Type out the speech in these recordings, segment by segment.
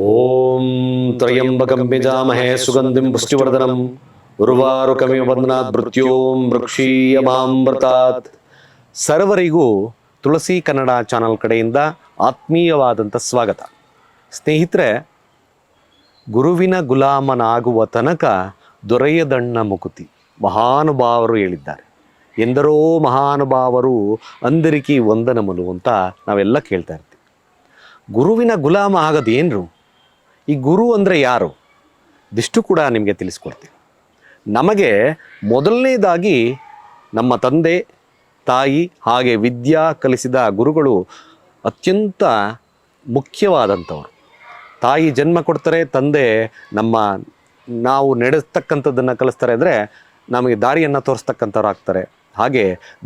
ಓಂ ತ್ರಯಂಬಕಂ ಪಿಜಾಮಹೇ ಸುಗಂಧಿಂ ಪುಷ್ಟಿವರ್ಧನಂ ಉರ್ವಾರುಕಮಿವ ಬಂಧನಾತ್ ಮೃತ್ಯೋಂ ವೃಕ್ಷೀಯಮಾಮೃತಾತ್ ಸರ್ವರಿಗೂ ತುಳಸಿ ಕನ್ನಡ ಚಾನಲ್ ಕಡೆಯಿಂದ ಆತ್ಮೀಯವಾದಂಥ ಸ್ವಾಗತ. ಸ್ನೇಹಿತರೆ, ಗುರುವಿನ ಗುಲಾಮನಾಗುವ ತನಕ ದೊರೆಯದಣ್ಣ ಮುಕುತಿ, ಮಹಾನುಭಾವರು ಹೇಳಿದ್ದಾರೆ. ಎಂದರೋ ಮಹಾನುಭಾವರು ಅಂದರಿಕಿ ವಂದನಮಲು ಅಂತ ನಾವೆಲ್ಲ ಕೇಳ್ತಾ ಇರ್ತೀವಿ. ಗುರುವಿನ ಗುಲಾಮ ಆಗೋದು ಏನ್ರು ಈ ಗುರು ಅಂದರೆ ಯಾರು? ಇದಿಷ್ಟು ಕೂಡ ನಿಮಗೆ ತಿಳಿಸ್ಕೊಡ್ತೀವಿ ನಮಗೆ ಮೊದಲನೇದಾಗಿ ನಮ್ಮ ತಂದೆ, ತಾಯಿ ಹಾಗೆ ವಿದ್ಯಾ ಕಲಿಸಿದ ಗುರುಗಳು ಅತ್ಯಂತ ಮುಖ್ಯವಾದಂಥವ್ರು. ತಾಯಿ ಜನ್ಮ ಕೊಡ್ತಾರೆ, ತಂದೆ ನಮ್ಮ ನಾವು ನಡೆಸ್ತಕ್ಕಂಥದ್ದನ್ನು ಕಲಿಸ್ತಾರೆ ಅಂದರೆ ನಮಗೆ ದಾರಿಯನ್ನು ತೋರಿಸ್ತಕ್ಕಂಥವ್ರು ಆಗ್ತಾರೆ ಹಾಗೆ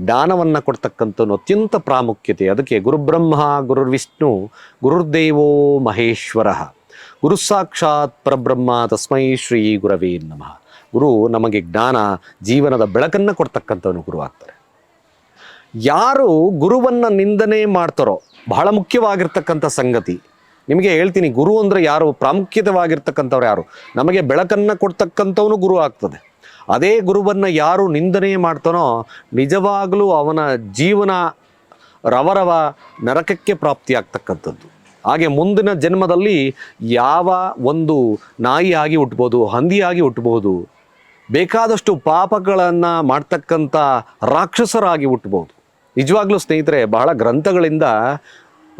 ದಾನವನ್ನು ಕೊಡ್ತಕ್ಕಂಥದ್ದು ಅತ್ಯಂತ ಪ್ರಾಮುಖ್ಯತೆ. ಅದಕ್ಕೆ ಗುರುಬ್ರಹ್ಮ, ಗುರುರ್ವಿಷ್ಣು, ಗುರುರ್ದೇವೋ ಮಹೇಶ್ವರ. ಗುರು ಸಾಕ್ಷಾತ್ ಪರಬ್ರಹ್ಮ ತಸ್ಮೈ ಶ್ರೀ ಗುರವೇ ನಮಃ. ಗುರು ನಮಗೆ ಜ್ಞಾನ, ಜೀವನದ ಬೆಳಕನ್ನು ಕೊಡ್ತಕ್ಕಂಥವನು ಗುರು ಆಗ್ತಾರೆ. ಯಾರು ಗುರುವನ್ನು ನಿಂದನೆ ಮಾಡ್ತಾರೋ, ಬಹಳ ಮುಖ್ಯವಾಗಿರ್ತಕ್ಕಂಥ ಸಂಗತಿ. ನಿಮಗೆ ಹೇಳ್ತೀನಿ, ಗುರು ಅಂದರೆ ಯಾರು, ಪ್ರಾಮುಖ್ಯತವಾಗಿರ್ತಕ್ಕಂಥವ್ರು ಯಾರು? ನಮಗೆ ಬೆಳಕನ್ನು ಕೊಡ್ತಕ್ಕಂಥವನು ಗುರು ಆಗ್ತದೆ. ಅದೇ ಗುರುವನ್ನು ಯಾರು ನಿಂದನೆ ಮಾಡ್ತಾನೋ, ನಿಜವಾಗಲೂ ಅವನ ಜೀವನ ರವರವ ನರಕಕ್ಕೆ ಪ್ರಾಪ್ತಿಯಾಗ್ತಕ್ಕಂಥದ್ದು. ಹಾಗೆ ಮುಂದಿನ ಜನ್ಮದಲ್ಲಿ ಯಾವ ಒಂದು ನಾಯಿಯಾಗಿ ಹುಟ್ಟಬಹುದು ಹಂದಿಯಾಗಿ ಹುಟ್ಟಬಹುದು ಬೇಕಾದಷ್ಟು ಪಾಪಗಳನ್ನು ಮಾಡ್ತಕ್ಕಂಥ ರಾಕ್ಷಸರಾಗಿ ಹುಟ್ಟಬಹುದು ನಿಜವಾಗ್ಲೂ ಸ್ನೇಹಿತರೆ, ಬಹಳ ಗ್ರಂಥಗಳಿಂದ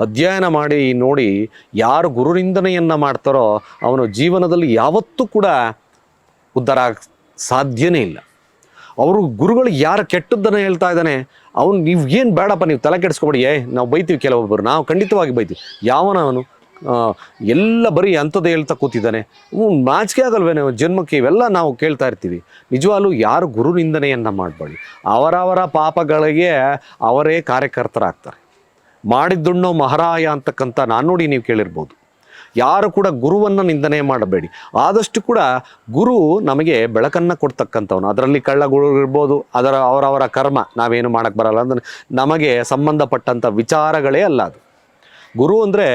ಅಧ್ಯಯನ ಮಾಡಿ ನೋಡಿ ಯಾರು ಗುರುನಿಂದನೆಯನ್ನು ಮಾಡ್ತಾರೋ ಅವನ ಜೀವನದಲ್ಲಿ ಯಾವತ್ತೂ ಕೂಡ ಉದ್ಧಾರ ಸಾಧ್ಯನೇ ಇಲ್ಲ. ಅವರು ಗುರುಗಳು ಯಾರು ಕೆಟ್ಟದ್ದನ್ನು ಹೇಳ್ತಾ ಇದ್ದಾನೆ, ಅವನು ನೀವು ಏನು ಬೇಡಪ್ಪ ನೀವು ತಲೆ ಕೆಡಿಸ್ಕೊಬೇಡಿ ಏ ನಾವು ಬೈತೀವಿ ಕೆಲವೊಬ್ಬರು ನಾವು ಖಂಡಿತವಾಗಿ ಬೈತೀವಿ. ಯಾವನ ಅವನು? ಎಲ್ಲ ಬರೀ ಅಂಥದ್ದು ಹೇಳ್ತಾ ಕೂತಿದ್ದಾನೆ. ನಾಚಿಕೆ ಆಗಲ್ವೇನೋ ಜನ್ಮಕ್ಕೆ ಇವೆಲ್ಲ ನಾವು ಕೇಳ್ತಾ ಇರ್ತೀವಿ. ನಿಜವಾಗ್ಲೂ ಯಾರು ಗುರು ನಿಂದನೆಯನ್ನು ಮಾಡಬೇಡಿ. ಅವರವರ ಪಾಪಗಳಿಗೆ ಅವರೇ ಕಾರ್ಯಕರ್ತರಾಗ್ತಾರೆ. ಮಾಡಿದ್ದುಣ್ಣೋ ಮಹಾರಾಯ ಅಂತಕ್ಕಂಥ ನಾನ್ನೋಡಿ ನೀವು ಕೇಳಿರ್ಬೋದು. ಯಾರು ಕೂಡ ಗುರುವನ್ನು ನಿಂದನೆ ಮಾಡಬೇಡಿ. ಆದಷ್ಟು ಕೂಡ ಗುರು ನಮಗೆ ಬೆಳಕನ್ನು ಕೊಡ್ತಕ್ಕಂಥವನು. ಅದರಲ್ಲಿ ಕಳ್ಳ ಗುರು ಇರ್ಬೋದು, ಅದರ ಅವರವರ ಕರ್ಮ, ನಾವೇನು ಮಾಡೋಕ್ಕೆ ಬರಲ್ಲ ಅಂದ್ರೆ ನಮಗೆ ಸಂಬಂಧಪಟ್ಟಂಥ ವಿಚಾರಗಳೇ ಅಲ್ಲ ಅದು. ಗುರು ಅಂದರೆ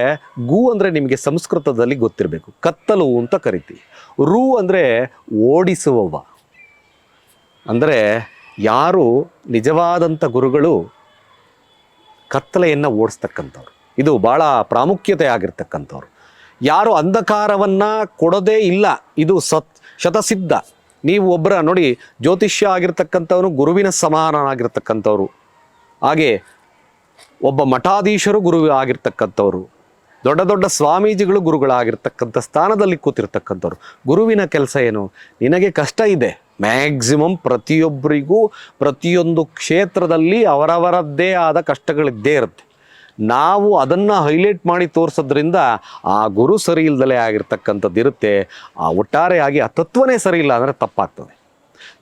ಗು ಅಂದರೆ ನಿಮಗೆ ಸಂಸ್ಕೃತದಲ್ಲಿ ಗೊತ್ತಿರಬೇಕು. ಕತ್ತಲು ಅಂತ ಕರಿತೀವಿ ರು ಅಂದರೆ ಓಡಿಸುವವ. ಅಂದರೆ ಯಾರು ನಿಜವಾದಂಥ ಗುರುಗಳು ಕತ್ತಲೆಯನ್ನು ಓಡಿಸ್ತಕ್ಕಂಥವ್ರು. ಇದು ಭಾಳ ಪ್ರಾಮುಖ್ಯತೆ ಆಗಿರ್ತಕ್ಕಂಥವ್ರು. ಯಾರು ಅಂಧಕಾರವನ್ನು ಕೊಡೋದೇ ಇಲ್ಲ. ಇದು ಸತ್, ಶತಸಿದ್ಧ. ನೀವು ಒಬ್ಬರ ನೋಡಿ, ಜ್ಯೋತಿಷ್ಯ ಆಗಿರ್ತಕ್ಕಂಥವನು ಗುರುವಿನ ಸಮಾನನಾಗಿರ್ತಕ್ಕಂಥವ್ರು. ಹಾಗೆ ಒಬ್ಬ ಮಠಾಧೀಶರು ಗುರು ಆಗಿರ್ತಕ್ಕಂಥವ್ರು. ದೊಡ್ಡ ದೊಡ್ಡ ಸ್ವಾಮೀಜಿಗಳು ಗುರುಗಳಾಗಿರ್ತಕ್ಕಂಥ ಸ್ಥಾನದಲ್ಲಿ ಕೂತಿರ್ತಕ್ಕಂಥವ್ರು. ಗುರುವಿನ ಕೆಲಸ ಏನು? ನಿನಗೆ ಕಷ್ಟ ಇದೆ. ಮ್ಯಾಕ್ಸಿಮಮ್ ಪ್ರತಿಯೊಬ್ಬರಿಗೂ ಪ್ರತಿಯೊಂದು ಕ್ಷೇತ್ರದಲ್ಲಿ ಅವರವರದ್ದೇ ಆದ ಕಷ್ಟಗಳಿದ್ದೇ ಇರುತ್ತೆ. ನಾವು ಅದನ್ನು ಹೈಲೈಟ್ ಮಾಡಿ ತೋರಿಸೋದ್ರಿಂದ ಆ ಗುರು ಸರಿ ಇಲ್ದಲೇ ಆಗಿರ್ತಕ್ಕಂಥದ್ದು ಇರುತ್ತೆ. ಆ ಒಟ್ಟಾರೆಯಾಗಿ ಆ ತತ್ವನೇ ಸರಿ ಇಲ್ಲ ಅಂದರೆ ತಪ್ಪಾಗ್ತದೆ.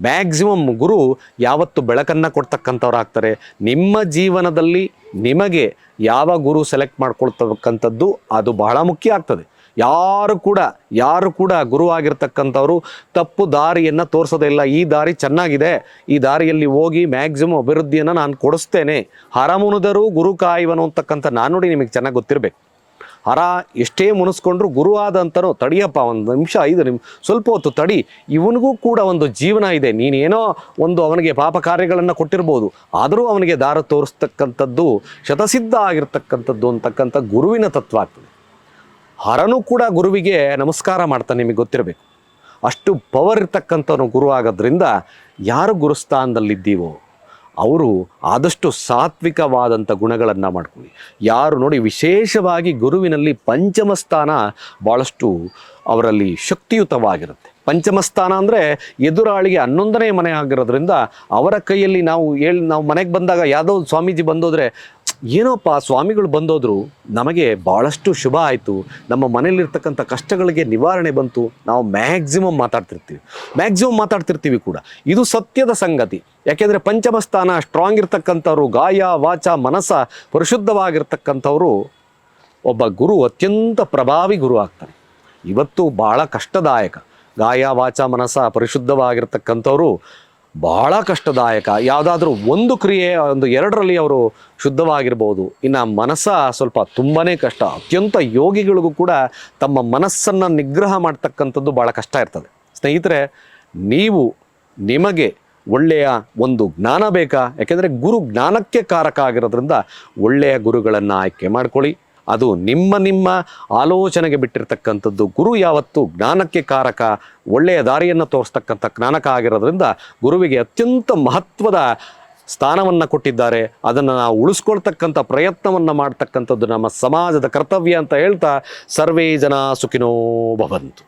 ಮ್ಯಾಕ್ಸಿಮಮ್ ಗುರು ಯಾವತ್ತು ಬೆಳಕನ್ನು ಕೊಡ್ತಕ್ಕಂಥವ್ರು ಆಗ್ತಾರೆ ನಿಮ್ಮ ಜೀವನದಲ್ಲಿ ನಿಮಗೆ ಯಾವ ಗುರು ಸೆಲೆಕ್ಟ್ ಮಾಡ್ಕೊಳ್ತಕ್ಕಂಥದ್ದು ಅದು ಬಹಳ ಮುಖ್ಯ ಆಗ್ತದೆ. ಯಾರು ಕೂಡ ಯಾರು ಕೂಡ ಗುರು ಆಗಿರ್ತಕ್ಕಂಥವ್ರು ತಪ್ಪು ದಾರಿಯನ್ನು ತೋರಿಸೋದಿಲ್ಲ ಈ ದಾರಿ ಚೆನ್ನಾಗಿದೆ. ಈ ದಾರಿಯಲ್ಲಿ ಹೋಗಿ ಮ್ಯಾಕ್ಸಿಮಮ್ ಅಭಿವೃದ್ಧಿಯನ್ನು ನಾನು ಕೊಡಿಸ್ತೇನೆ. ಹರಮುನಿದರು ಗುರು ಕಾಯುವನು ಅಂತಕ್ಕಂಥ ನಾನುಡಿ ನಿಮಗೆ ಚೆನ್ನಾಗಿ ಗೊತ್ತಿರಬೇಕು. ಹರ ಎಷ್ಟೇ ಮುನಿಸ್ಕೊಂಡ್ರು ಗುರು ಆದಂತನೋ ತಡಿಯಪ್ಪ, ಒಂದು ನಿಮಿಷ, ಐದು ನಿಮ್, ಸ್ವಲ್ಪ ಹೊತ್ತು ತಡಿ. ಇವನಿಗೂ ಕೂಡ ಒಂದು ಜೀವನ ಇದೆ. ನೀನೇನೋ ಒಂದು ಅವನಿಗೆ ಪಾಪ ಕಾರ್ಯಗಳನ್ನು ಕೊಟ್ಟಿರ್ಬೋದು. ಆದರೂ ಅವನಿಗೆ ದಾರ ತೋರಿಸ್ತಕ್ಕಂಥದ್ದು ಶತಸಿದ್ಧ ಆಗಿರ್ತಕ್ಕಂಥದ್ದು ಅಂತಕ್ಕಂಥ ಗುರುವಿನ ತತ್ವ ಆಗ್ತದೆ. ಹರನು ಕೂಡ ಗುರುವಿಗೆ ನಮಸ್ಕಾರ ಮಾಡ್ತಾನೆ ನಿಮಗೆ ಗೊತ್ತಿರಬೇಕು. ಅಷ್ಟು ಪವರ್ ಇರ್ತಕ್ಕಂಥವನು ಗುರು ಆಗೋದ್ರಿಂದ ಯಾರು ಗುರುಸ್ಥಾನದಲ್ಲಿದ್ದೀವೋ ಅವರು ಆದಷ್ಟು ಸಾತ್ವಿಕವಾದಂಥ ಗುಣಗಳನ್ನು ಮಾಡ್ಕೊಳ್ಳಿ. ಯಾರು ನೋಡಿ ವಿಶೇಷವಾಗಿ ಗುರುವಿನಲ್ಲಿ ಪಂಚಮ ಸ್ಥಾನ ಭಾಳಷ್ಟು ಅವರಲ್ಲಿ ಶಕ್ತಿಯುತವಾಗಿರುತ್ತೆ. ಪಂಚಮ ಸ್ಥಾನ ಅಂದರೆ ಎದುರಾಳಿಗೆ ಹನ್ನೊಂದನೇ ಮನೆ ಆಗಿರೋದ್ರಿಂದ ಅವರ ಕೈಯಲ್ಲಿ ನಾವು ಹೇಳಿ ನಾವು ಮನೆಗೆ ಬಂದಾಗ ಯಾವುದೋ ಸ್ವಾಮೀಜಿ ಬಂದೋದ್ರೆ ಏನೋಪ್ಪ ಸ್ವಾಮಿಗಳು ಬಂದೋದ್ರು, ನಮಗೆ ಭಾಳಷ್ಟು ಶುಭ ಆಯಿತು. ನಮ್ಮ ಮನೇಲಿರ್ತಕ್ಕಂಥ ಕಷ್ಟಗಳಿಗೆ ನಿವಾರಣೆ ಬಂತು. ನಾವು ಮ್ಯಾಕ್ಸಿಮಮ್ ಮಾತಾಡ್ತಿರ್ತೀವಿ. ಮ್ಯಾಕ್ಸಿಮಮ್ ಮಾತಾಡ್ತಿರ್ತೀವಿ ಕೂಡ. ಇದು ಸತ್ಯದ ಸಂಗತಿ. ಯಾಕೆಂದರೆ ಪಂಚಮಸ್ಥಾನ ಸ್ಟ್ರಾಂಗ್ ಇರ್ತಕ್ಕಂಥವ್ರು, ಗಾಯ, ವಾಚ, ಮನಸ್ಸ ಪರಿಶುದ್ಧವಾಗಿರ್ತಕ್ಕಂಥವ್ರು ಒಬ್ಬ ಗುರು ಅತ್ಯಂತ ಪ್ರಭಾವಿ ಗುರು ಆಗ್ತಾನೆ ಇವತ್ತು ಭಾಳ ಕಷ್ಟದಾಯಕ. ಗಾಯ, ವಾಚ, ಮನಸ್ಸ ಪರಿಶುದ್ಧವಾಗಿರ್ತಕ್ಕಂಥವ್ರು ಬಹಳ ಕಷ್ಟದಾಯಕ. ಯಾವುದಾದ್ರೂ ಒಂದು ಕ್ರಿಯೆ, ಒಂದು ಎರಡರಲ್ಲಿ ಅವರು ಶುದ್ಧವಾಗಿರ್ಬೋದು. ಇನ್ನು ಮನಸ್ಸ ಸ್ವಲ್ಪ ತುಂಬಾ ಕಷ್ಟ. ಅತ್ಯಂತ ಯೋಗಿಗಳಿಗೂ ಕೂಡ ತಮ್ಮ ಮನಸ್ಸನ್ನು ನಿಗ್ರಹ ಮಾಡ್ತಕ್ಕಂಥದ್ದು ಭಾಳ ಕಷ್ಟ ಇರ್ತದೆ. ಸ್ನೇಹಿತರೆ, ನೀವು ನಿಮಗೆ ಒಳ್ಳೆಯ ಒಂದು ಜ್ಞಾನ ಬೇಕಾ? ಯಾಕೆಂದರೆ ಗುರು ಜ್ಞಾನಕ್ಕೆ ಕಾರಕ ಆಗಿರೋದ್ರಿಂದ ಒಳ್ಳೆಯ ಗುರುಗಳನ್ನು ಆಯ್ಕೆ ಮಾಡ್ಕೊಳ್ಳಿ. ಅದು ನಿಮ್ಮ ನಿಮ್ಮ ಆಲೋಚನೆಗೆ ಬಿಟ್ಟಿರ್ತಕ್ಕಂಥದ್ದು. ಗುರು ಯಾವತ್ತು ಜ್ಞಾನಕ್ಕೆ ಕಾರಕ, ಒಳ್ಳೆಯ ದಾರಿಯನ್ನು ತೋರಿಸ್ತಕ್ಕಂಥ ಜ್ಞಾನಕ ಆಗಿರೋದ್ರಿಂದ ಗುರುವಿಗೆ ಅತ್ಯಂತ ಮಹತ್ವದ ಸ್ಥಾನವನ್ನು ಕೊಟ್ಟಿದ್ದಾರೆ. ಅದನ್ನು ನಾವು ಉಳಿಸ್ಕೊಳ್ತಕ್ಕಂಥ ಪ್ರಯತ್ನವನ್ನು ಮಾಡ್ತಕ್ಕಂಥದ್ದು ನಮ್ಮ ಸಮಾಜದ ಕರ್ತವ್ಯ ಅಂತ ಹೇಳ್ತಾ ಸರ್ವೇ ಜನ ಸುಖಿನೋ ಭವಂತು.